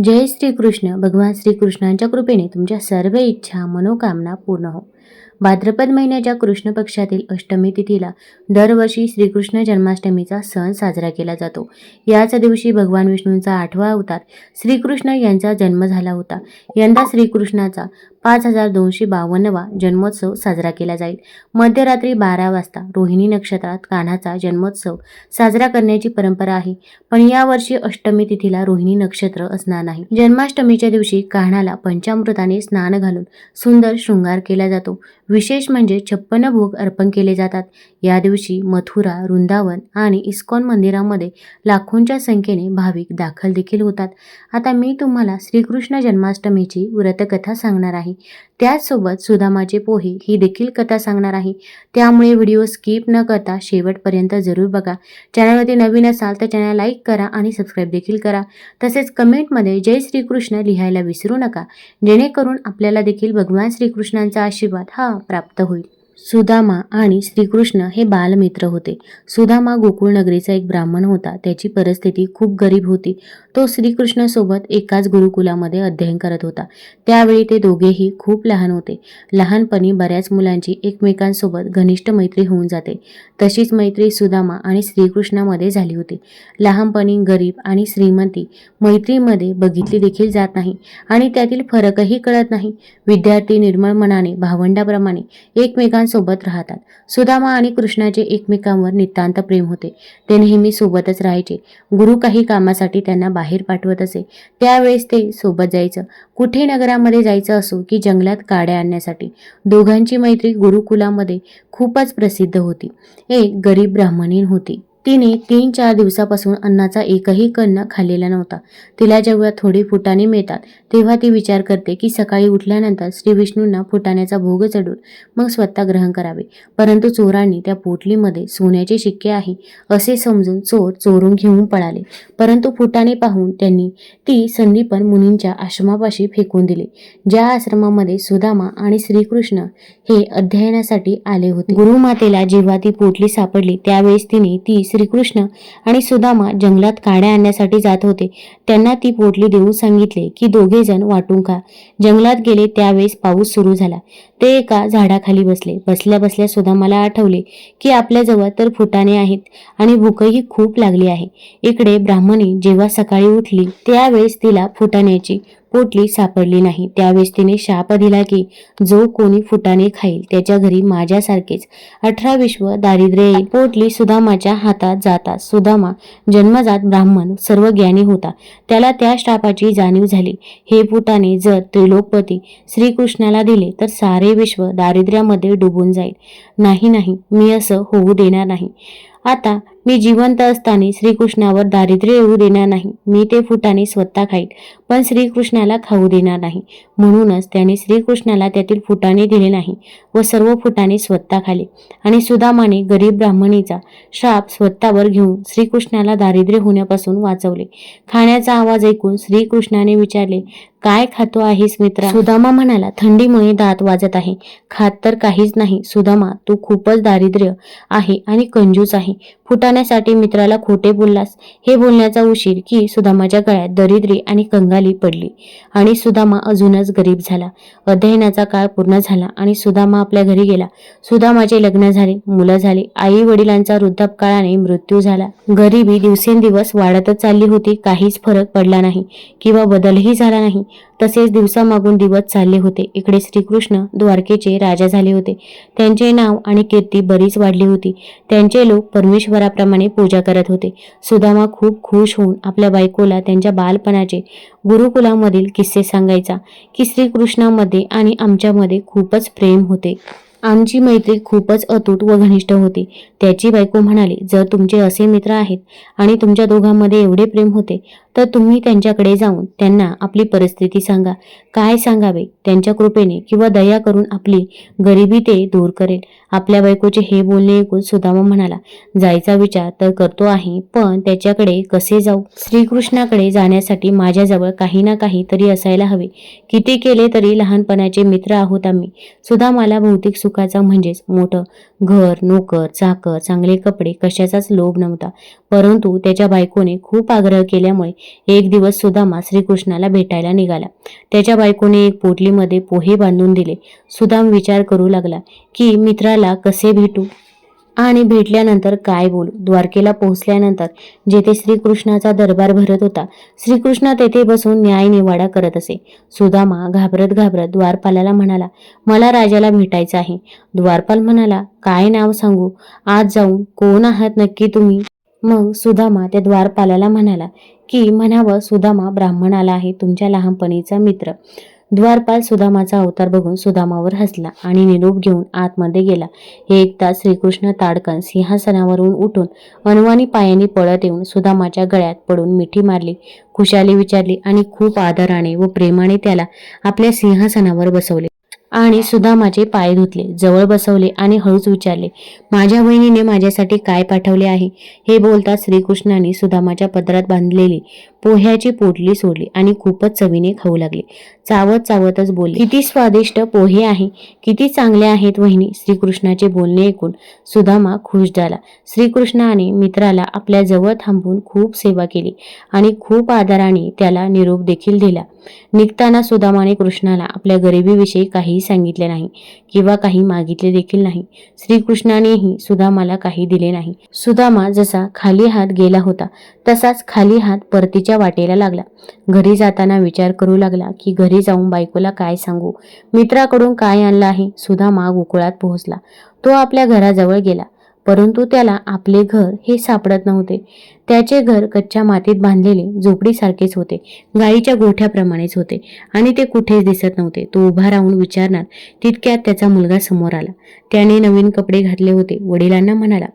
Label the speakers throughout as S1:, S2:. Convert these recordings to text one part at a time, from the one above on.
S1: जय श्रीकृष्ण. भगवान श्रीकृष्णांच्या कृपेने तुमच्या सर्व इच्छा मनोकामना पूर्ण हो. भाद्रपद महिन्याच्या कृष्ण पक्षातील अष्टमी तिथीला दरवर्षी श्रीकृष्ण जन्माष्टमीचा सण साजरा केला जातो. याच दिवशी भगवान विष्णूंचा आठवा अवतार श्रीकृष्ण यांचा जन्म झाला होता. यंदा श्रीकृष्णाचा पाच हजार दोनशे बावन्नवा जन्मोत्सव साजरा केला जाईल. मध्यरात्री बारा वाजता रोहिणी नक्षत्रात कान्हाचा जन्मोत्सव साजरा करण्याची परंपरा आहे. पण यावर्षी अष्टमी तिथीला रोहिणी नक्षत्र असणार नाही. जन्माष्टमीच्या दिवशी कान्हाला पंचामृताने स्नान घालून सुंदर शृंगार केला जातो. विशेष म्हणजे छप्पन भोग अर्पण केले जातात. या दिवशी मथुरा वृंदावन आणि इस्कॉन मंदिरामध्ये लाखोंच्या संख्येने भाविक दाखल देखील होतात. आता मी तुम्हाला श्रीकृष्ण जन्माष्टमीची व्रतकथा सांगणार आहे. त्याचसोबत सुदामाचे पोहे ही देखील कथा सांगणार आहे. त्यामुळे व्हिडिओ स्किप न करता शेवटपर्यंत जरूर बघा. चॅनलवरती नवीन असाल तर चॅनल लाईक करा आणि सबस्क्राईब देखील करा. तसेच कमेंटमध्ये जय श्रीकृष्ण लिहायला विसरू नका. जेणेकरून आपल्याला देखील भगवान श्रीकृष्णांचा आशीर्वाद हा प्राप्त होईल. सुदामा आणि श्रीकृष्ण हे बालमित्र होते. सुदामा गोकुळ नगरीचा एक ब्राह्मण होता. त्याची परिस्थिती खूप गरीब होती. तो श्रीकृष्णासोबत एकाच गुरुकुलामध्ये अध्ययन करत होता. त्यावेळी ते दोघेही खूप लहान होते. लहानपणी बऱ्याच मुलांची एकमेकांसोबत घनिष्ठ मैत्री होऊन जाते. तशीच मैत्री सुदामा आणि श्रीकृष्णामध्ये झाली होती. लहानपणी गरीब आणि श्रीमंती मैत्रीमध्ये बघितली देखील जात नाही आणि त्यातील फरकही कळत नाही. विद्यार्थी निर्मळ मनाने भावंडाप्रमाणे एकमेकांसोबत राहतात. सुदामा आणि कृष्णाचे एकमेकांवर नितांत प्रेम होते. ते नेहमी सोबतच राहायचे. गुरु काही कामासाठी त्यांना बाहेर पाठवत असे. त्यावेळेस ते सोबत जायचं. कुठे नगरामध्ये जायचं असो की जंगलात काड्या आणण्यासाठी. दोघांची मैत्री गुरुकुलामध्ये खूपच प्रसिद्ध होती. एक गरीब ब्राह्मणीन होती. तिने तीन चार दिवसापासून अन्नाचा एकही कण खाल्लेला नव्हता. तिला जेव्हा थोडी फुटाने मिळतात तेव्हा ती विचार करते की सकाळी उठल्यानंतर श्री विष्णूंना फुटाण्याचा भोग चढून मग स्वतः ग्रहण करावे. परंतु चोरांनी त्या पोटलीमध्ये सोन्याचे शिक्के आहे असे समजून चोर चोरून घेऊन पळाले. परंतु फुटाणे पाहून त्यांनी ती संदीपन मुनींच्या आश्रमापाशी फेकून दिली ज्या आश्रमामध्ये सुदामा आणि श्रीकृष्ण हे अध्ययनासाठी आले होते. गुरुमातेला जेव्हा ती पोटली सापडली त्यावेळेस तिने ती श्रीकृष्ण आणि सुदामा जंगलात काड्या आणण्यासाठी जात होते. त्यांना ती पोटली देऊन सांगितले की दोघे जण वाटून का जंगलात गेले त्यावेळेस पाऊस सुरू झाला. ते एका झाडाखाली बसले. बसल्या बसल्या सुद्धा मला आठवले की आपल्याजवळ तर फुटाणे आहेत आणि भूकही खूप लागली आहे. इकडे ब्राह्मणी जेव्हा सकाळी उठली त्यावेळेस तिला फुटाण्याची पोटली सापडली नाही. त्यावेळेस तिने शाप दिला की जो कोणी फुटाने खाईल त्याच्या घरी माझ्यासारखेच अठरा विश्व दारिद्र्य येईल. पोटली सुदामाच्या हातात जातात सुदामा जन्मजात ब्राह्मण सर्व ज्ञानी होता. त्याला त्या शापाची जाणीव झाली. हे फुटाने जर त्रिलोकपती श्रीकृष्णाला दिले तर सारे विश्व दारिद्र्यामध्ये डुबून जाईल. नाही नाही मी असं होऊ देणार नाही. आता मी जिवंत असताना श्रीकृष्णावर दारिद्र्य येऊ देणार नाही. मी ते फुटाने स्वतः खाईल पण श्रीकृष्णाला खाऊ देणार नाही. म्हणूनच त्याने श्रीकृष्णाला त्यातील फुटाने दिले नाही व सर्व फुटाने स्वतः खाले. आणि सुदामाने गरीब ब्राह्मणीचा श्राप स्वतःवर घेऊन श्रीकृष्णाला दारिद्र्य होण्यापासून वाचवले. खाण्याचा आवाज ऐकून श्रीकृष्णाने विचारले काय खातो आहेस मित्रा? सुदामा म्हणाला थंडीमुळे दात वाजत आहे. खात तर काहीच नाही. सुदामा तू खूपच दारिद्र्य आहे आणि कंजूस आहे. फुटा जाण्यासाठी मित्राला खोटे बोललास. हे बोलण्याचा उशीर की सुदामाच्या गळ्यात दरिद्री आणि कंगाली पडली. आणि सुदामा अजूनच गरीब झाला. अध्ययनाचा काळ पूर्ण झाला आणि सुदामा आपल्या घरी गेला. सुदामाचे लग्न झाले मुलं झाली आई वडिलांचा वृद्धापकाळाने मृत्यू झाला. गरिबी दिवसेंदिवस वाढतच चालली होती काहीच फरक पडला नाही किंवा बदलही झाला नाही. तसेच दिवसामागून दिवस चालले होते. इकडे श्रीकृष्ण द्वारकेचे राजा झाले होते. त्यांचे नाव आणि कीर्ती बरीच वाढली होती. त्यांचे लोक परमेश्वराप्रमाणे पूजा करत होते. सुदामा खूप खुश होऊन आपल्या बायकोला त्यांच्या बालपणाचे गुरुकुलामधील किस्से सांगायचा की श्रीकृष्णामध्ये आणि आमच्यामध्ये खूपच प्रेम होते. आमची मैत्री खूपच अतूट व घनिष्ठ होती. त्याची बायको म्हणाली जर तुमचे असे मित्र आहेत आणि तुमच्या दोघांमध्ये एवढे प्रेम होते तर तुम्ही त्यांच्याकडे जाऊन त्यांना आपली परिस्थिती सांगा. काय सांगावे? त्यांच्या कृपेने किंवा दया करून आपली गरिबी ते दूर करेल. आपल्या बायकोचे हे बोलणे ऐकून सुदामा म्हणाला जायचा विचार तर करतो आहे पण त्याच्याकडे कसे जाऊ? श्रीकृष्णाकडे जाण्यासाठी माझ्याजवळ काही ना काही तरी असायला हवे. किती केले तरी लहानपणाचे मित्र आहोत आम्ही. सुदामाला भौतिक सुखाचा म्हणजेच मोठं घर नोकर चाकर चांगले कपडे कशाचाच लोभ नव्हता. परंतु त्याच्या बायकोने खूप आग्रह केल्यामुळे एक दिवस सुदामा श्रीकृष्णाला भेटायला निघाला. त्याच्या बायकोने एक पोटलीमध्ये पोहे बांधून दिले. सुदाम विचार करू लागला की मित्राला कसे भेटू? आणि भेटल्यानंतर काय बोलू? द्वारकेला पोहोचल्यानंतर जेथे श्रीकृष्णाचा दरबार भरत होता श्रीकृष्ण तेथे बसून न्याय निवाडा करत असे. सुदामा घाबरत घाबरत द्वारपालाला म्हणाला मला राजाला भेटायचं आहे. द्वारपाल म्हणाला काय नाव सांगू? आज जाऊन कोण आहात नक्की तुम्ही? मग सुदामा त्या द्वारपालाला म्हणाला की म्हणावं सुदामा ब्राह्मण आला आहे तुमच्या लहानपणीचा मित्र. द्वारपाल सुदामाचा अवतार बघून सुदामावर हसला आणि निरोप घेऊन आतमध्ये गेला. हे ऐकता श्रीकृष्ण ताडकन सिंहासनावरून उठून अनुवानी पायाने पळत येऊन सुदामाच्या गळ्यात पडून मिठी मारली खुशाली विचारली आणि खूप आदराने व प्रेमाने त्याला आपल्या सिंहासनावर बसवले. आणि सुदामाचे पाय धुतले जवळ बसवले आणि हळूच विचारले माझ्या बहिणीने माझ्यासाठी काय पाठवले आहे? हे बोलता श्रीकृष्णाने सुदामाच्या पदरात बांधलेली पोह्याची पोटली सोडली आणि खूपच चवीने खाऊ लागले. चावत चावतच बोलले. किती स्वादिष्ट पोहे आहे किती चांगले आहेत वहिनी श्रीकृष्णाचे बोलणे ऐकून सुदामा खुश झाला. श्रीकृष्णाने मित्राला आपल्या जवळ थांबून खूप सेवा केली आणि खूप आदराने त्याला निरोप देखील दिला. निघताना सुदामाने कृष्णाला आपल्या गरिबीविषयी काहीही सांगितले नाही किंवा काही मागितले देखील नाही. श्रीकृष्णानेही सुदामाला काही दिले नाही. सुदामा जसा खाली हात गेला होता तसाच खाली हात परतीच्या वाटेला लागला. घरी जाताना विचार करू लागला की घरी जाऊन बायकोला काय सांगू? मित्राकडून काय आणलं आहे? सुद्धा माग उकुळात पोहोचला. तो आपल्या घराजवळ गेला. परंतु त्याला आपले घर हे सापडत नव्हते. त्याचे घर कच्च्या मातीत बांधलेले झोपडीसारखेच होते. गाईच्या गोठ्याप्रमाणेच होते. आणि ते कुठेच दिसत नव्हते. तो उभा राहून विचारणार तितक्यात त्याचा मुलगा समोर आला. त्याने नवीन कपडे घातले होते. वडिलांना म्हणाला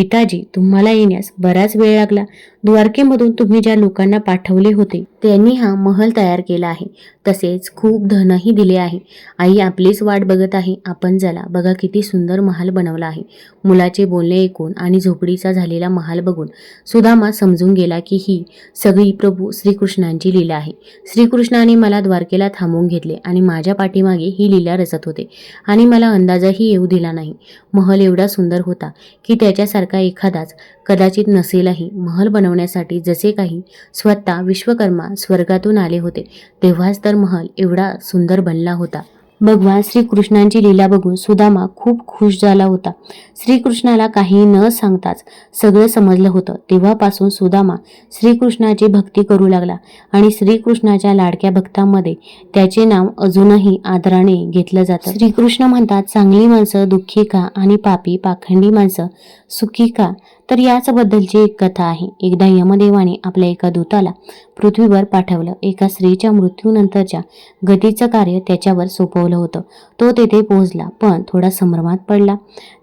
S1: पिताजी तुम्हाला येण्यास बराच वेळ लागला. द्वारकेमधून तुम्ही ज्या लोकांना पाठवले होते त्यांनी हा महल तयार केला आहे. तसेच खूप धनही दिले आहे. आई आपलीच वाट बघत आहे. आपण चला बघा किती सुंदर महाल बनवला आहे. मुलाचे बोलणे ऐकून आणि झोपडीचा झालेला महाल बघून सुदामा समजून गेला की ही सगळी प्रभू श्रीकृष्णांची लीला आहे. श्रीकृष्णाने मला द्वारकेला थांबवून घेतले आणि माझ्या पाठीमागे ही लीला रचत होते. आणि मला अंदाजही येऊ दिला नाही. महल एवढा सुंदर होता की त्याच्यासारखा एखादाच कदाचित नसेलही महल बनवण्यासाठी जसे काही स्वतः विश्वकर्मा स्वर्गातून आले होते तेव्हाच तर महल एवढा सुंदर बनला होता. भगवान श्रीकृष्णांची लीला बघून सुदामा खूप खुश झाला होता. श्रीकृष्णाला काही न सांगताच सगळं समजलं होतं. तेव्हापासून सुदामा श्रीकृष्णाची भक्ती करू लागला आणि श्रीकृष्णाच्या लाडक्या भक्तांमध्ये त्याचे नाव अजूनही आदराने घेतलं जातं. श्रीकृष्ण म्हणतात चांगली माणसं दुःखी का आणि पापी पाखंडी माणसं सुखी का तर याचबद्दलची एक कथा आहे. एकदा यमदेवाने आपल्या एका दूताला पृथ्वीवर पाठवलं. एका स्त्रीच्या मृत्यूनंतरच्या गतीचं कार्य त्याच्यावर सोपवलं होतं. तो तेथे पोहोचला पण थोडा संभ्रमात पडला.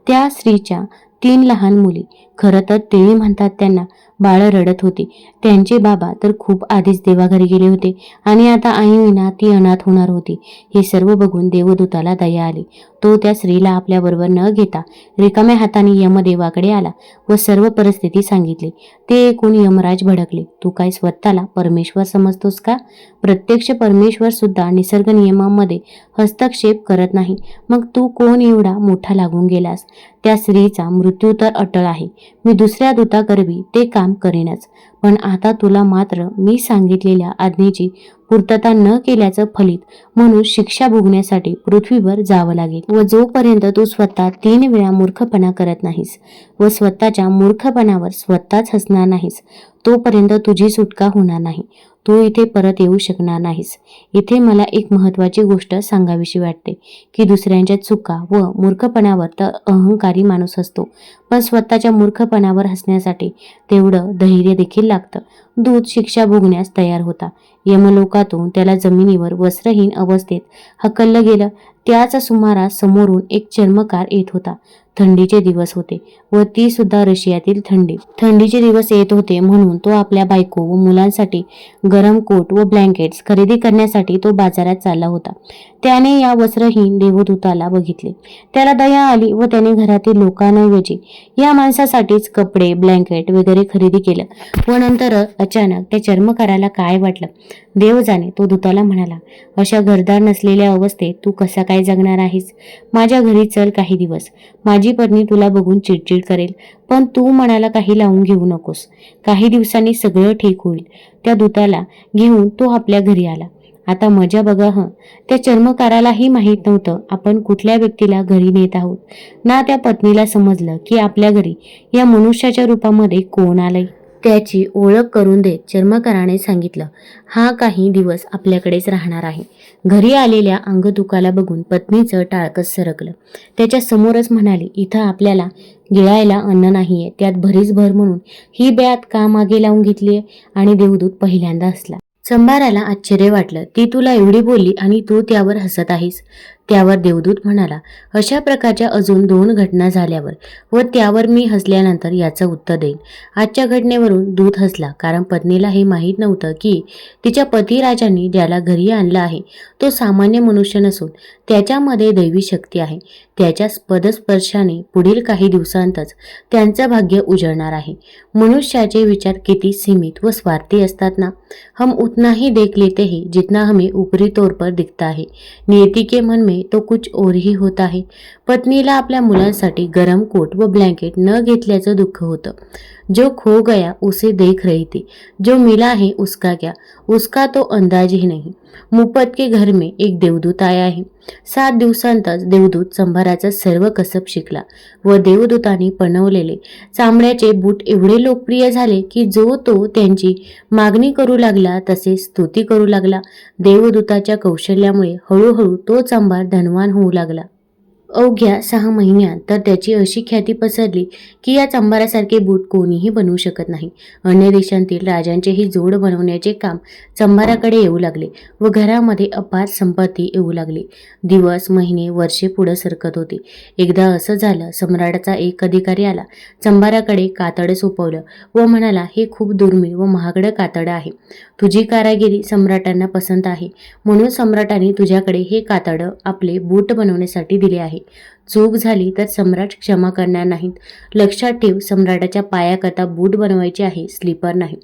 S1: त्या स्त्रीच्या तीन लहान मुली खरं तर तेही म्हणतात त्यांना बाळं रडत होती. त्यांचे बाबा तर खूप आधीच देवाघरी गेले होते आणि आता आई विना ती अनाथ होणार होती. हे सर्व बघून देवदूताला दया आली. तो त्या स्त्रीला आपल्याबरोबर न घेता रिकाम्या हाताने यमदेवाकडे आला व सर्व परिस्थिती सांगितली. ते ऐकून यमराज भडकले. तू काय स्वतःला परमेश्वर समजतोस का? प्रत्यक्ष परमेश्वर सुद्धा निसर्ग नियमांमध्ये हस्तक्षेप करत नाही. मग तू कोण एवढा मोठा लागून गेलास? त्या स्त्रीचा मृत्यू तर अटळ आहे. मी दुसऱ्या दूताकरवी ते काम करेनच. पण आता तुला मात्र मी सांगितलेल्या आज्ञेची पूर्तता न केल्याचं फलित म्हणून शिक्षा भोगण्यासाठी पृथ्वीवर जावं लागेल व जोपर्यंत तू स्वतः तीन वेळा मूर्खपणा करत नाहीस व स्वतःच्या मूर्खपणावर स्वतःच हसणार नाहीस तोपर्यंत तुझी सुटका होणार नाही. तू इथे परत येऊ शकणार नाहीस. इथे मला एक महत्त्वाची गोष्ट सांगावीशी वाटते की दुसऱ्यांच्या चुका व मूर्खपणावर तर अहंकारी माणूस असतो पण स्वतःच्या मूर्खपणावर हसण्यासाठी तेवढं धैर्य देखील लागतं. दूध शिक्षा भोगण्यास तयार होता. यमलोकातून त्याला जमिनीवर वस्त्रहीन अवस्थेत हकललं गेलं. त्याच सुमारास समोरून एक चर्मकार येत होता. थंडीचे दिवस होते व ती सुद्धा रशियातील थंडी. थंडीचे दिवस येत होते म्हणून तो आपल्या बायको व मुलांसाठी गरम कोट व ब्लँकेट्स खरेदी करण्यासाठी तो बाजारात चालला होता. त्याने या वस्त्रहीन देवदूताला बघितले. त्याला दया आली व त्याने घरातील लोकांऐवजी या माणसासाठीच कपडे ब्लँकेट वगैरे खरेदी केलं व नंतर अचानक त्या चर्मकाराला काय वाटलं? देव जाणे तो दूताला म्हणाला अशा घरदार नसलेल्या अवस्थेत तू कसा काय काय जगणार आहेस? माझ्या घरी चल काही दिवस. माझी पत्नी तुला बघून चिडचिड करेल पण तू मनाला काही लावून घेऊ नकोस. काही दिवसांनी सगळं ठीक होईल. त्या दूताला घेऊन तो आपल्या घरी आला. आता मजा बघा हं. त्या चर्मकारालाही माहीत नव्हतं आपण कुठल्या व्यक्तीला घरी नेत आहोत. ना त्या पत्नीला समजलं की आपल्या घरी या मनुष्याच्या रूपामध्ये कोण आलंय. त्याची ओळख करून देत चर्मकाराने सांगितलं. हा काही दिवस आपल्याकडेच राहणार आहे. घरी आलेल्या अंगदुखाला बघून पत्नीचं टाळकस सरकलं. त्याच्या समोरच म्हणाली इथं आपल्याला गिळायला अन्न नाहीये त्यात भरीच भर म्हणून ही ब्यात का मागे लावून घेतलीये? आणि देवदूत पहिल्यांदा असला संभाराला आश्चर्य वाटलं. ती तुला एवढी बोलली आणि तू त्यावर हसत आहेस. त्यावर देवदूत म्हणाला अशा प्रकारच्या अजून दोन घटना झाल्यावर व त्यावर मी हसल्यानंतर याचं उत्तर देईन. आजच्या घटनेवरून दूत हसला कारण पत्नीला हे माहीत नव्हतं की तिच्या पतीराजांनी ज्याला घरी आणला आहे तो सामान्य मनुष्य नसून त्याच्यामध्ये दैवी शक्ती आहे. त्याच्या पदस्पर्शाने पुढील काही दिवसांतच त्यांचं भाग्य उजळणार आहे. मनुष्याचे विचार किती सीमित व स्वार्थी असतात ना? हम उतना ही देख लेते हैं जितना हमें ऊपरी तौर पर दिखता है. नियति के मन में तो कुछ और ही आहे पत्नीला आपल्या मुलांसाठी गरम कोट व ब्लँकेट न घेतल्याचं दुःख होतं. जो खो गया उसे देख रही थी। जो मिला है उसका क्या? उसका तो अंदाज ही नहीं। मुपत के घर में एक देवदूत आया आहे सात दिवसांतच देवदूत संभाराचा सर्व कसब शिकला। व देवदूताने पणवलेले चामड्याचे बूट एवढे लोकप्रिय झाले की जो तो त्यांची मागणी करू लागला तसेच स्तुती करू लागला. देवदूताच्या कौशल्यामुळे हळूहळू तो चांभार धनवान होऊ लागला. अवघ्या सहा महिन्यात तर त्याची अशी ख्याती पसरली की या चंबारासारखे बूट कोणीही बनवू शकत नाही. अन्य देशांतील राजांचेही जोड बनवण्याचे काम चंबाराकडे येऊ लागले व घरामध्ये अपार संपत्ती येऊ लागली. दिवस महिने वर्षे पुढं सरकत होते. एकदा असं झालं सम्राटाचा एक अधिकारी आला चंबाराकडे कातडं सोपवलं व म्हणाला हे खूप दुर्मिळ व महागडं कातडं आहे. तुझी कारागिरी सम्राटांना पसंत आहे. म्हणून सम्राटाने तुझ्याकडे हे कातडं आपले बूट बनवण्यासाठी दिले आहे. चूक झाली तर सम्राट क्षमा करणार नाहीत. लक्षात ठेव सम्राटाच्या पायाकरता बूट बनवायचे आहे स्लीपर नाही.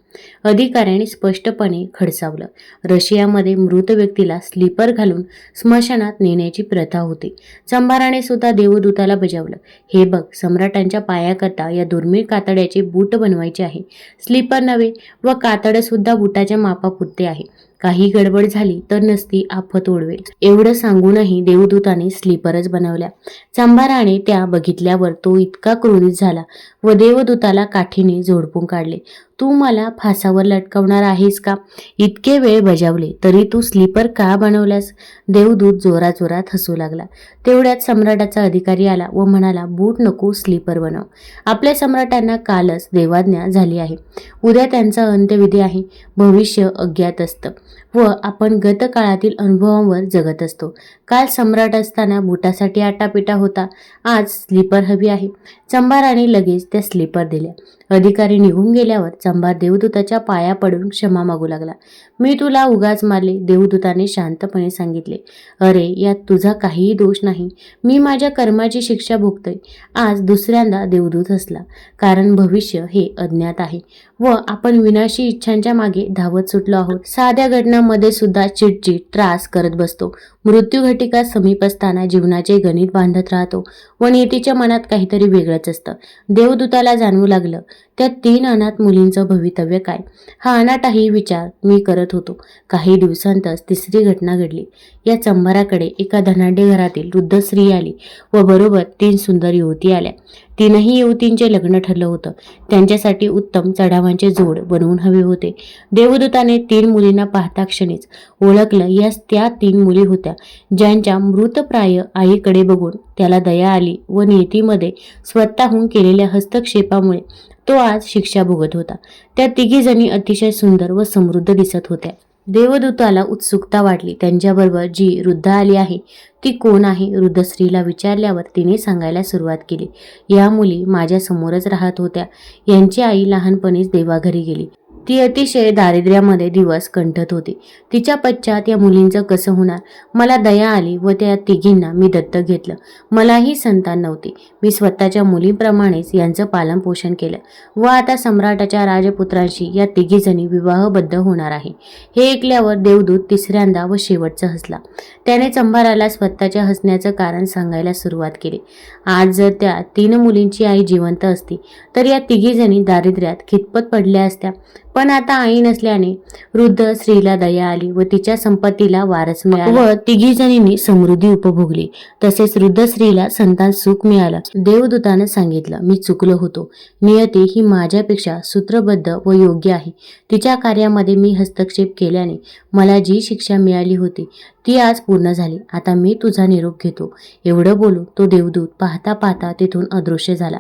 S1: अधिकाऱ्याने स्पष्टपणे खडसावलं. रशियामध्ये मृत व्यक्तीला स्लीपर घालून स्मशानात नेण्याची प्रथा होती. चंबाराने सुद्धा देवदूताला बजावलं. हे बघ सम्राटांच्या पायाकरता या दुर्मिळ कातड्याचे बूट बनवायचे आहे. स्लीपर नव्हे व कातडंसुद्धा बुटाच्या मापापुरते आहे. काही गडबड झाली तर नसती आफत ओढवेल एवढं सांगूनही देवदूताने स्लीपरच बनवल्या. चांभाराने त्या बघितल्यावर तो इतका क्रोधित झाला व देवदूताला काठीने झोडपून काढले. तू मला फासावर लटकवणार आहेस का? इतके वेळ बजावले तरी तू स्लीपर का बनवल्यास? देवदूत जोराजोरात जोरात हसू लागला. तेवढ्यात सम्राटाचा अधिकारी आला व म्हणाला बूट नको स्लीपर बनव. आपल्या सम्राटांना कालच देवाज्ञा झाली आहे. उद्या त्यांचा अंत्यविधी आहे. भविष्य अज्ञात असतं व आपण गतकाळातील अनुभवांवर जगत असतो. काल सम्राट असताना बुटासाठी आटापिटा होता. आज स्लीपर हवी आहे. चंबाराने लगेच त्या स्लीपर दिल्या. अधिकारी निघून गेल्यावर चंबार देवदूताच्या पाया पडून क्षमा मागू लागला. मी तुला उगाच मारले देवदूताने शांतपणे सांगितले. अरे यात तुझा काहीही दोष नाही. मी माझ्या कर्माची शिक्षा भोगतोय. आज दुसऱ्यांदा देवदूत असला कारण भविष्य हे अज्ञात आहे. व आपण विनाशी इच्छांच्या मागे धावत सुटलो आहोत. साध्या घटनांमध्ये सुद्धा चिडचिड त्रास करत बसतो. मृत्यू घटिका समीप असताना जीवनाचे गणित बांधत राहतो. व नियतीच्या मनात काहीतरी वेगळंच असतं. देवदूताला जाणवू लागलं त्या तीन अनाथ मुलींचं भवितव्य काय? हा अनाटाही विचार मी करत होतो. काही दिवसांतच तिसरी घटना घडली. या चंभाराकडे एका धनाढ्य घरातील वृद्ध स्त्री आली व बरोबर तीन सुंदर युवती आल्या. तीनही युवतींचे लग्न ठरलं होतं. त्यांच्यासाठी उत्तम चढावांचे जोड बनवून हवे होते. देवदूताने तीन मुलींना पाहता क्षणीच ओळखलं या त्या तीन मुली होत्या. ज्यांच्या मृतप्राय आईकडे बघून त्याला दया आली व नियतीमध्ये स्वतःहून केलेल्या हस्तक्षेपामुळे तो आज शिक्षा भोगत होता. त्या तिघीजणी अतिशय सुंदर व समृद्ध दिसत होत्या. देवदूताला उत्सुकता वाटली. त्यांच्याबरोबर जी वृद्ध आली आहे ती कोण आहे? वृद्ध स्त्रीला विचारल्यावर तिने सांगायला सुरुवात केली. या मुली माझ्या समोरच राहत होत्या. यांची आई लहानपणीच देवाघरी गेली. ती अतिशय दारिद्र्यामध्ये दिवस कंठत होती. तिच्या पश्चात या मुलींचं कसं होणार? मला दया आली व त्या तिघींना मी दत्तक घेतलं. मलाही संतान नव्हती. मी स्वतःच्या मुलींप्रमाणेच यांचं पालनपोषण केलं व आता सम्राटाच्या राजपुत्रांशी या तिघीजणी विवाहबद्ध होणार आहे. हे ऐकल्यावर देवदूत तिसऱ्यांदा व शेवटचं हसला. त्याने चंभाराला स्वतःच्या हसण्याचं कारण सांगायला सुरुवात केली. आज जर त्या तीन मुलींची आई जिवंत असती तर या तिघीजणी दारिद्र्यात खितपत पडल्या असत्या. पण आता आई नसल्याने वृद्ध स्त्रीला दया आली व तिच्या संपत्तीला वारस मिळाला. व तिघी जणींनी समृद्धी उपभोगली. तसेच वृद्ध स्त्रीला संतान सुख मिळालं. देवदूतानं सांगितलं मी चुकलो होतो. नियती ही माझ्यापेक्षा सूत्रबद्ध व योग्य आहे. तिच्या कार्यामध्ये मी हस्तक्षेप केल्याने मला जी शिक्षा मिळाली होती ती आज पूर्ण झाली. आता मी तुझा निरोप घेतो. एवढं बोलू तो देवदूत पाहता पाहता तिथून अदृश्य झाला.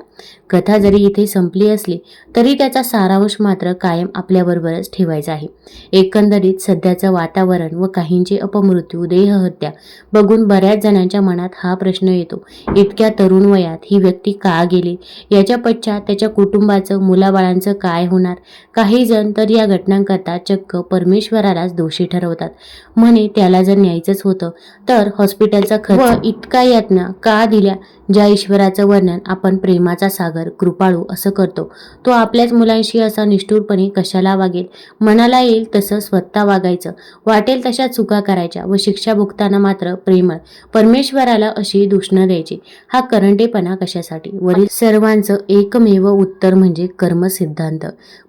S1: कथा जरी इथे संपली असली तरी त्याचा सारांश मात्र कायम आपल्याबरोबरच ठेवायचा आहे. एकंदरीत सध्याचं वातावरण व काहींची अपमृत्यू देहहत्या बघून बऱ्याच जणांच्या मनात हा प्रश्न येतो. इतक्या तरुण वयात ही व्यक्ती का गेली? याच्या पश्चात त्याच्या कुटुंबाचं मुलाबाळांचं काय होणार? काही जण तर या घटनांकरता चक्क परमेश्वरालाच दोषी ठरवतात. म्हणे त्याला जर न्यायचंच होतं तर हॉस्पिटलचा खर्च इतका यातना का दिल्या? ज्या ईश्वराचं वर्णन आपण प्रेमाचा सागर कृपाळू असं करतो तो आपल्याच मुलांशी असा निष्ठुरपणे कशाला वागेल? मनाला येईल तसं स्वतः वागायचं. वाटेल तशा चुका करायच्या व शिक्षा भुगताना मात्र प्रेमळ. परमेश्वराला अशी दूषणं द्यायची. हा करंटेपणा कशासाठी? वरील सर्वांचं एकमेव उत्तर म्हणजे कर्म सिद्धांत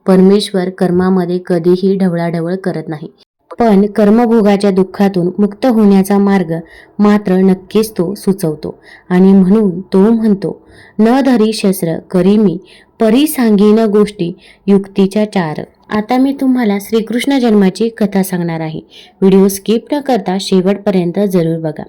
S1: परमेश्वर कर्मामध्ये कधीही ढवळाढवळ करत नाही. पण कर्मभोगाच्या दुःखातून मुक्त होण्याचा मार्ग मात्र नक्कीच तो सुचवतो. आणि म्हणून तो म्हणतो न धरी शस्त्र करी मी परी सांगीन गोष्टी युक्तीच्या चार. आता मी तुम्हाला श्रीकृष्ण जन्माची कथा सांगणार आहे. व्हिडिओ स्किप न करता शेवटपर्यंत जरूर बघा.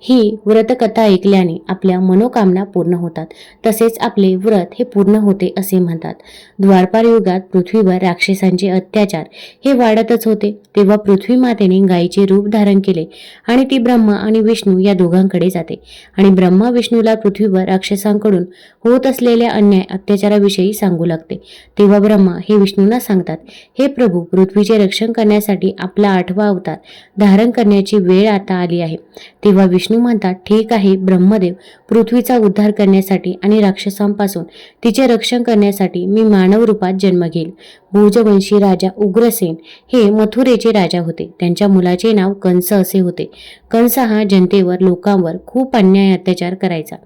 S1: ही व्रतकथा ऐकल्याने आपल्या मनोकामना पूर्ण होतात. तसेच आपले व्रत हे पूर्ण होते असे म्हणतात. द्वारपार युगात पृथ्वीवर राक्षसांचे अत्याचार हे वाढतच होते. तेव्हा पृथ्वी मातेने गायीचे रूप धारण केले आणि ती ब्रह्मा आणि विष्णू या दोघांकडे जाते. आणि ब्रह्मा विष्णूला पृथ्वीवर राक्षसांकडून होत असलेल्या अन्याय अत्याचाराविषयी सांगू लागते. तेव्हा ब्रह्मा हे विष्णूंना सांगतात. हे प्रभू पृथ्वीचे रक्षण करण्यासाठी आपला आठवा अवतार धारण करण्याची वेळ आता आली आहे. तेव्हा विष्णू म्हणतात ठीक आहे ब्रह्मदेव पृथ्वीचा उद्धार करण्यासाठी आणि राक्षसांपासून तिचे रक्षण करण्यासाठी मी मानव रूपात जन्म घेईल भूजवंशी राजा उग्रसेन हे मथुरेचे राजा होते. त्यांच्या मुलाचे नाव कंस असे होते. कंस हा जनतेवर लोकांवर खूप अन्याय अत्याचार करायचा.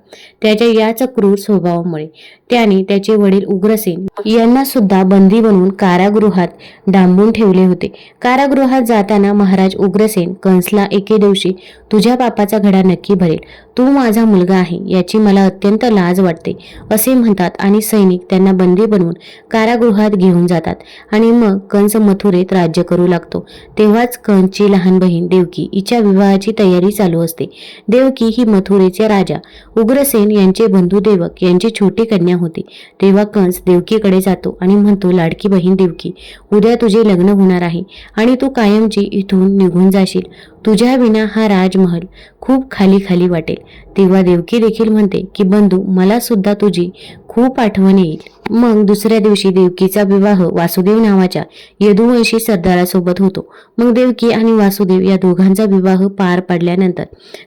S1: त्याच्या याच क्रूर स्वभावामुळे त्याने त्याचे वडील उग्रसेन यांना सुद्धा बंदी बनवून कारागृहात डांबून ठेवले होते. कारागृहात जाताना महाराज उग्रसेन कंसला एके दिवशी तुझ्या बापाचा घडा नक्की भरेल. तू माझा मुलगा आहे याची मला अत्यंत लाज वाटते असे म्हणतात आणि सैनिक त्यांना बंदी बनवून कारागृहात घेऊन जातात. आणि मग कंस मथुरेत राज्य करू लागतो. तेव्हाच कंसची लहान बहीण देवकी हिच्या विवाहाची तयारी चालू असते. देवकी ही मथुरेचे राजा. उग्रसेन यांचे बंधू देवक यांची छोटी कन्या होती. तेव्हा कंस देवकीकडे जातो आणि म्हणतो लाडकी बहीण देवकी उद्या तुझे लग्न होणार आहे आणि तू कायमची इथून निघून जाशील. तुझ्या विना हा राजमहल खूप खाली खाली वाटेल. तेव्हा देवकी देखील म्हणते की बंधू मला सुद्धा तुझी खूप आठवण येईल. मग दुसऱ्या दिवशी देवकीचा विवाह वासुदेव नावाच्या यदुवंशी सरदारासोबत होतो. मग देवकी आणि वासुदेव या दोघांचा विवाह पार पडल्यानंतर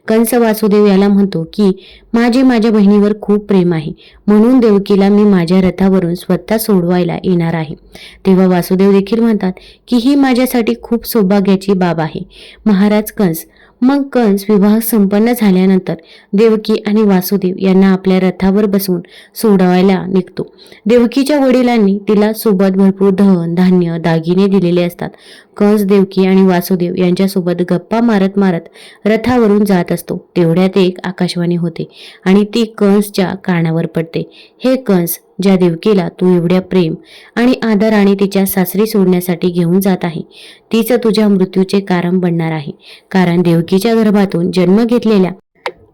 S1: कंस वासुदेव याला म्हणतो की माझे माझ्या बहिणीवर खूप प्रेम आहे. म्हणून देवकीला मी माझ्या रथावरून स्वतः सोडवायला येणार आहे. तेव्हा वासुदेव देखील म्हणतात की ही माझ्यासाठी खूप सौभाग्याची बाब आहे. महाराज कंस मग कंस विवाह संपन्न झाल्यानंतर देवकी आणि वासुदेव यांना आपल्या रथावर बसवून सोडवायला निघतो. देवकीच्या वडिलांनी तिला सोबत भरपूर धन धान्य दागिने दिलेले असतात. कंस देवकी आणि वासुदेव यांच्यासोबत गप्पा मारत मारत रथावरून जात असतो. तेवढ्यात एक आकाशवाणी होते आणि ती कंसच्या कानावर पडते. हे कंस ज्या देवकीला तू एवढ्या प्रेम आणि आदर आणि तिच्या सासरी सोडण्यासाठी घेऊन जात आहे तीच तुझ्या मृत्यूचे कारण बनणार आहे. कारण देवकीच्या गर्भातून जन्म घेतलेल्या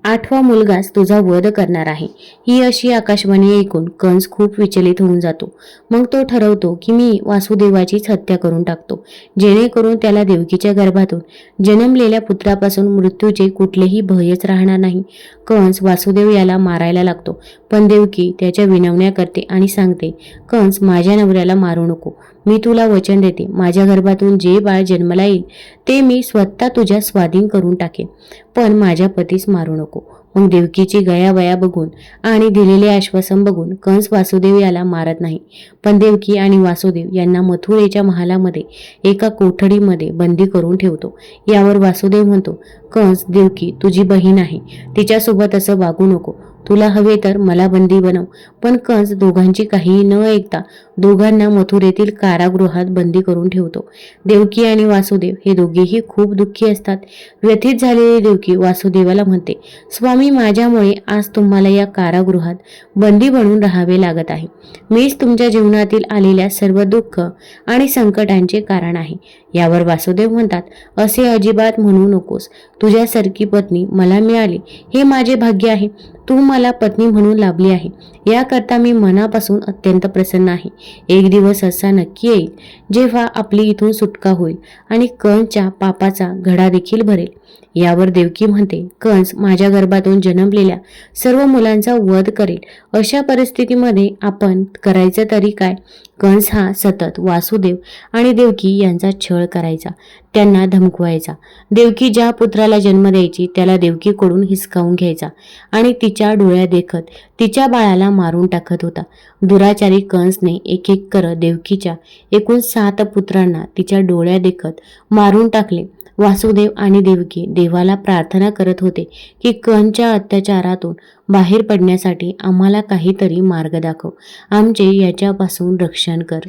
S1: आठवा मुलगाच तुझा वध करणार आहे. ही अशी आकाशवाणी ऐकून कंस खूप विचलित होऊन जातो. मग तो ठरवतो की मी वासुदेवाचीच हत्या करून टाकतो. जेणेकरून त्याला देवकीच्या गर्भातून जन्मलेल्या पुत्रापासून मृत्यूचे कुठलेही भयच राहणार नाही. कंस वासुदेव याला मारायला लागतो. पण देवकी त्याच्या विनवण्या करते आणि सांगते कंस माझ्या नवऱ्याला मारू नको. मी तुला वचन देते. माझ्या गर्भातून जे बाळ जन्मला येईल ते मी स्वतः तुझ्या स्वाधीन करून टाकेन. पण माझ्या पतीस मारू नको. मग देवकीची गयावया बघून आणि दिलेले आश्वासन बघून कंस वासुदेव याला मारत नाही. पण देवकी आणि वासुदेव यांना मथुरेच्या महालामध्ये एका कोठडीमध्ये बंदी करून ठेवतो. यावर वासुदेव म्हणतो कंस देवकी तुझी बहीण आहे. तिच्यासोबत असं वागू नको. तुला हवे तर मला बंदी बनव. पण कंस दोघांची काहीही न ऐकता दोघांना मथुरेतील कारागृहात बंदी करून ठेवतो. देवकी आणि वासुदेव हे दोघेही खूप दुःखी असतात. व्यथित झालेली देवकी वासुदेवाला म्हणते स्वामी माझ्यामुळे आज तुम्हाला या कारागृहात बंदी बनून राहावे लागत आहे. मीच तुमच्या जीवनातील आलेल्या सर्व दुःख आणि संकटांचे कारण आहे. यावर वासुदेव म्हणतात असे अजिबात म्हणू नकोस. तुझ्यासारखी पत्नी मला मिळाली. हे माझे भाग्य आहे. तू मला पत्नी म्हणून लाभली आहे. याकरता मी मनापासून अत्यंत प्रसन्न आहे. एक दिवस असा नक्की येईल जेव्हा आपली इथून सुटका होईल आणि कंसच्या पापाचा घडा देखील भरेल. यावर देवकी म्हणते कंस माझ्या गर्भातून जन्मलेल्या सर्व मुलांचा वध करेल. अशा परिस्थितीमध्ये आपण करायचं तरी काय कंस हा सतत वासुदेव आणि देवकी यांचा छळ करायचा. त्यांना धमकवायचा. देवकी ज्या पुत्राला जन्म द्यायची त्याला देवकीकडून हिसकावून घ्यायचा आणि तिच्या डोळ्या देखत तिच्या बाळाला मारून टाकत होता. दुराचारी कंसने एक एक करत देवकीच्या एकूण सात पुत्रांना तिच्या डोळ्या देखत मारून टाकले. वासुदेव आणि देवकी देवाला प्रार्थना करत होते की कंच्या अत्याचारातून बाहेर पडण्यासाठी आम्हाला काहीतरी मार्ग दाखव. आमचे याच्यापासून रक्षण कर.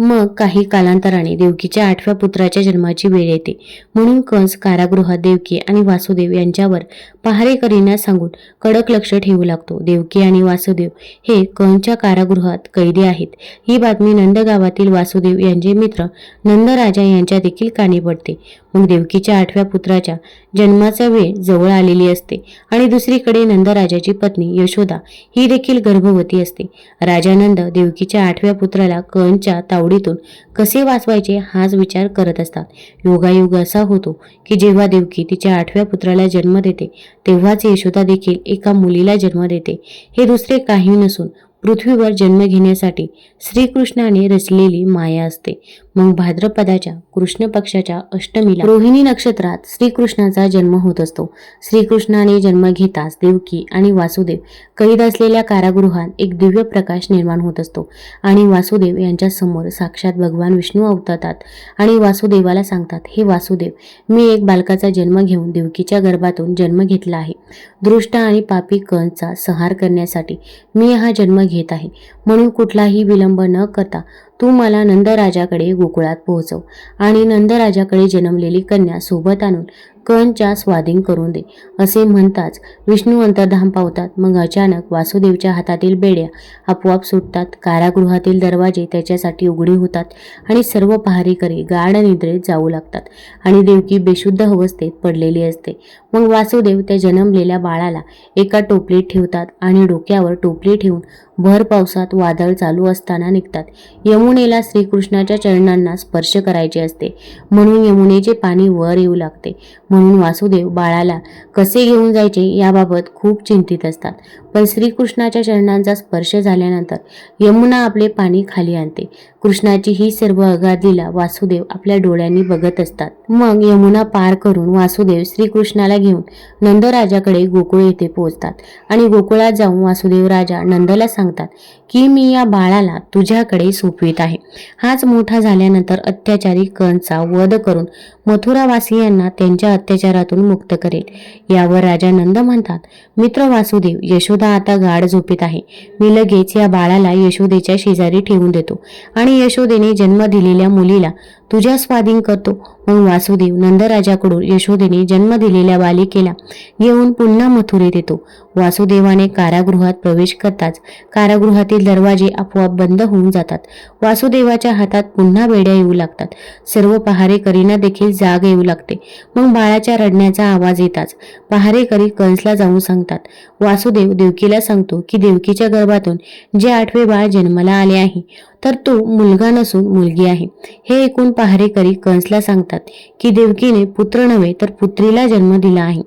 S1: मग काही कालांतराने देवकीच्या आठव्या पुत्राच्या जन्माची वेळ येते. म्हणून कंस कारागृहात देवकी आणि वासुदेव यांच्यावर पहारेकरींना सांगून कडक लक्ष ठेवू लागतो. देवकी आणि वासुदेव हे कंसच्या कारागृहात कैदी आहेत. ही बातमी नंदगावातील वासुदेव यांचे मित्र नंदराजा यांच्या देखील कानी पडते. मग देवकीच्या आठव्या पुत्राच्या जन्माचा वेळ जवळ आलेली असते आणि दुसरीकडे नंदराजाची पत्नी यशोदा ही देखील गर्भवती असते. राजानंद देवकीच्या आठव्या पुत्राला कंसच्या तावडीतून कसे वाचवायचे हाच विचार करत असतात. योगायोग असा होतो की जेव्हा देवकी तिच्या आठव्या पुत्राला जन्म देते तेव्हाच यशोदा देखील एका मुलीला जन्म देते. हे दुसरे काही नसून पृथ्वीवर जन्म घेण्यासाठी श्रीकृष्णाने रचलेली माया असते. मग भाद्रपदाच्या कृष्ण पक्षाच्या अष्टमीला रोहिणी नक्षत्रात श्रीकृष्णाचा जन्म होत असतो. श्रीकृष्णाने जन्म घेताच देवकी आणि वासुदेव कैद असलेल्या कारागृहात एक दिव्य प्रकाश निर्माण होत असतो आणि वासुदेव यांच्या समोर साक्षात भगवान विष्णू अवतरतात आणि वासुदेवाला सांगतात हे वासुदेव मी एक बालकाचा जन्म घेऊन देवकीच्या गर्भातून जन्म घेतला आहे. दृष्ट आणि पापी कंसचा संहार करण्यासाठी मी हा जन्म घेत आहे. म्हणून कुठलाही विलंब न करता तू मला नंदराजाकडे गोकुळात पोहोचव. आणि नंदराजाकडे जन्मलेली कन्या सोबत आणून कणच्या स्वाधीन करून दे असे म्हणताच विष्णू अंतर्धाम पावतात. मग अचानक वासुदेवच्या हातातील बेड्या आपोआप सुटतात. कारागृहातील दरवाजे त्याच्यासाठी उघडी होतात आणि सर्व पहारेकरी गाढ निद्रेत जाऊ लागतात आणि देवकी बेशुद्ध अवस्थेत पडलेली असते. मग वासुदेव त्या जन्मलेल्या बाळाला एका टोपलीत ठेवतात आणि डोक्यावर टोपली ठेवून भर पावसात वादळ चालू असताना निघतात. यमुनेला श्रीकृष्णाच्या चरणांना स्पर्श करायचे असते. म्हणून यमुनेचे पाणी वर येऊ लागते. म्हणून वासुदेव बाळाला कसे घेऊन जायचे याबाबत खूप चिंतित असतात. पण श्रीकृष्णाच्या चरणांचा स्पर्श झाल्यानंतर यमुना आपले पाणी खाली आणते. कृष्णाची ही सर्व अगाधीला वासुदेव आपल्या डोळ्यांनी बघत असतात. मग यमुना पार करून वासुदेव श्रीकृष्णाला घेऊन नंदराजाकडे गोकुळ येथे पोहोचतात आणि गोकुळात जाऊन वासुदेव राजा नंदला सांगतात की मी या बाळाला तुझ्याकडे सोपवित आहे. हाच मोठा झाल्यानंतर अत्याचारी कंचा वध करून मथुरावासियांना त्यांच्या अत्याचारातून मुक्त करेल. यावर राजा नंद म्हणतात मित्र वासुदेव यशोदा आता गाढ झोपेत आहे. मी लगेच या बाळाला यशोदेच्या शेजारी ठेवून देतो आणि यशोदेने जन्म दिलेल्या मुलीला तुझ्या स्वाधीन करतो. मग वासुदेव नंदराजाकडून यशोदेने जन्म दिलेल्या बालिकेला घेऊन पुन्हा मथुरेत येतो वासुदेवाने कारागृहात प्रवेश करताच कारागृहातील दरवाजे आपोआप बंद होऊन जातात. वासुदेवाच्या हातात पुन्हा बेड्या येऊ लागतात. सर्व पहारेकरींना देखील जाग येऊ लागते. मग बाळाच्या रडण्याचा आवाज येताच पहारेकरी कंसला जाऊन सांगतात. वासुदेव देवकीला सांगतो की देवकीच्या गर्भातून जे आठवे बाळ जन्माला आले आहे तर तो मुलगा नसून मुलगी आहे. हे ऐकून पहारेकरी कंसला सांगतात की देवकीने पुत्र नव्हे तर पुत्रीला जन्म दिला आहे.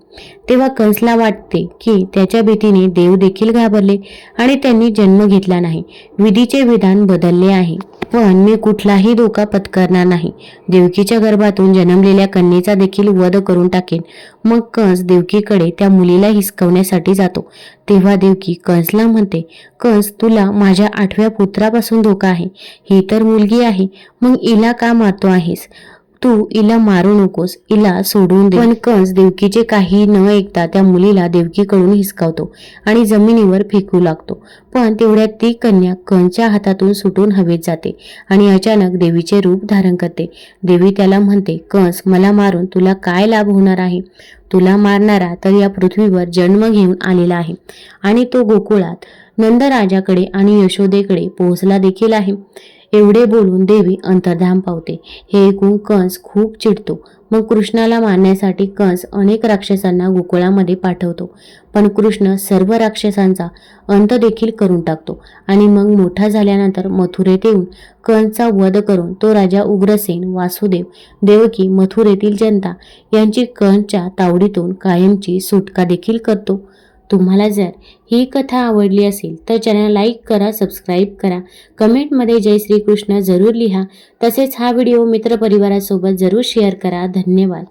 S1: तेव्हा कंसला वाटते की त्याच्या भीतीने देव देखील घाबरले आणि त्यांनी जन्म घेतला नाही. विधीचे विधान बदलले आहे. पण मी कुठलाही धोका पत्करणार नाही. देवकीच्या गर्भातून जन्मलेल्या कन्येचा देखील वध करून टाकेन. मग कंस देवकीकडे त्या मुलीला हिसकवण्यासाठी जातो. तेव्हा देवकी कंसला म्हणते कंस तुला माझ्या आठव्या पुत्रापासून धोका आहे. ही तर मुलगी आहे. मग इला का मारतो आहेस? तू इला मारू नकोस इला सोडून दे. पण कंस देवकीचे काही न ऐकता त्या मुलीला देवकीकडून हिसकावतो आणि जमिनीवर फेकू लागतो. पण तेवढ्यात ती कन्या कंसच्या हातातून सुटून हवेत जाते आणि अचानक देवीचे रूप धारण करते. देवी त्याला म्हणते कंस मला मारून तुला काय लाभ होणार आहे? तुला मारणारा तर या पृथ्वीवर जन्म घेऊन आलेला आहे आणि तो गोकुळात नंदराजाकडे आणि यशोदेकडे पोहोचला देखील आहे. एवढे बोलून देवी अंतर्धाम पावते. हे ऐकून कंस खूप चिडतो. मग कृष्णाला मारण्यासाठी कंस अनेक राक्षसांना गोकुळामध्ये पाठवतो. पण कृष्ण सर्व राक्षसांचा अंत देखील करून टाकतो. आणि मग मोठा झाल्यानंतर मथुरेत येऊन कंसचा वध करून तो राजा उग्रसेन वासुदेव देवकी मथुरेतील जनता यांची कंसच्या तावडीतून कायमची सुटका देखील करतो. तुम्हाला जर ही कथा आवडली असेल तर चॅनल लाईक करा सबस्क्राईब करा. कमेंटमध्ये जय श्रीकृष्ण जरूर लिहा. तसेच हा व्हिडिओ मित्रपरिवारासोबत जरूर शेअर करा. धन्यवाद.